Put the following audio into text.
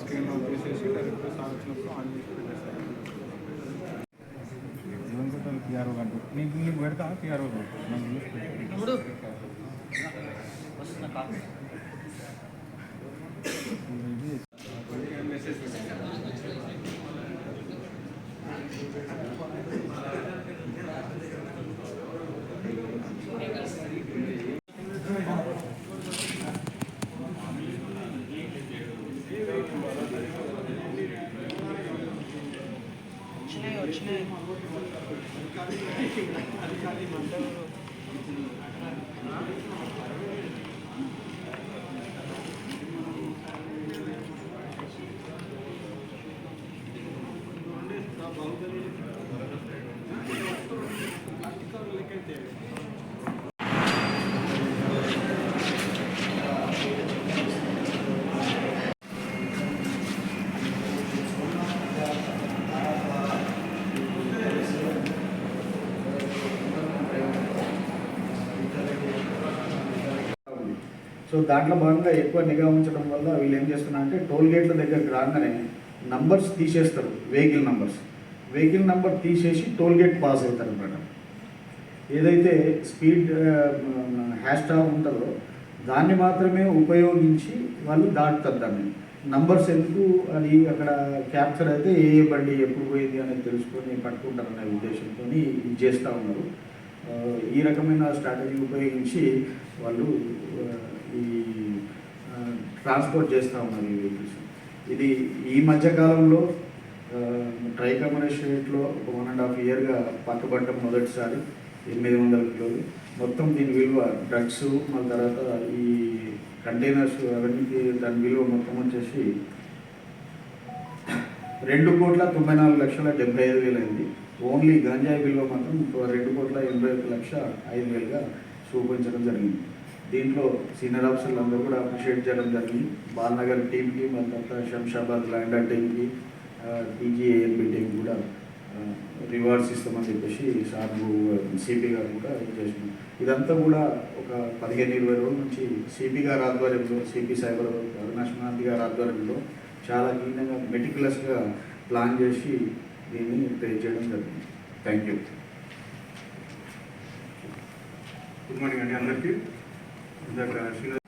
Screen on చేసేసి direct sir వచ్చినప్పుడు on చేసి పెట్టేస్తారు జీవన్ కట్టాలి పిఆర్ఓ కంటూ నీకు నీకు పెడతా పిఆర్ఓ నాకు చూసి పెట్టు. వచ్చినాయి వచ్చినాయి సో దాంట్లో భాగంగా ఎక్కువ నిఘా ఉంచడం వల్ల వీళ్ళు ఏం చేస్తున్నారంటే టోల్ గేట్ల దగ్గరికి రాగానే నంబర్స్ తీసేస్తారు వెహికల్ నంబర్స్. వెహికల్ నంబర్ తీసేసి టోల్ గేట్ పాస్ అవుతారు అనమాట ఏదైతే స్పీడ్ హ్యాష్ ట్యాగ్ ఉంటుందో దాన్ని మాత్రమే ఉపయోగించి వాళ్ళు దాటుతారు దాన్ని. నంబర్స్ ఎందుకు అది అక్కడ క్యాప్చర్ అయితే ఏ ఏ బండి ఎప్పుడు పోయింది అనేది తెలుసుకొని పట్టుకుంటారనే ఉద్దేశంతో ఇది చేస్తూ ఉన్నారు. ఈ రకమైన స్ట్రాటజీ ఉపయోగించి వాళ్ళు ఈ ట్రాన్స్పోర్ట్ చేస్తూ ఉన్నారు ఈ వెహికల్స్ ఇది ఈ మధ్యకాలంలో ట్రై కమ్యూనిస్టేట్లో ఒక వన్ అండ్ హాఫ్ ఇయర్గా పట్టుబడ్డం మొదటిసారి ఎనిమిది వందల కిలోలు. మొత్తం దీని విలువ డ్రగ్స్ మళ్ళీ తర్వాత ఈ కంటైనర్స్ అవన్నీ దాని విలువ మొత్తం వచ్చేసి రెండు కోట్ల తొంభై నాలుగు లక్షల డెబ్బై ఐదు వేలు అయింది. ఓన్లీ గంజాయి విలువ మాత్రం రెండు కోట్ల ఎనభై ఒక లక్ష ఐదు వేలుగా చూపించడం జరిగింది. దీంట్లో సీనియర్ ఆఫీసర్లు అందరూ కూడా అప్రిషియేట్ చేయడం జరిగింది. బాలనగర్ టీంకి మన తర్వాత శంషాబాద్ ల్యాండర్ టీంకి టీజీఏఎన్బి టీం కూడా రివార్డ్స్ ఇస్తామని చెప్పేసి సార్ సిపి గారు కూడా ఇది చేసినాం ఇదంతా కూడా ఒక పదిహేను ఇరవై రోజుల నుంచి సిపి గారి ఆధ్వర్యంలో సిపి సైబర్ అరుణాశ్వనాథ్ గారి ఆధ్వర్యంలో చాలా కీనంగా మెటికులస్గా ప్లాన్ చేసి దీన్ని పే చేయడం జరిగింది. థ్యాంక్ యూ గుడ్ మార్నింగ్ అండి అందరికీ. declaraciones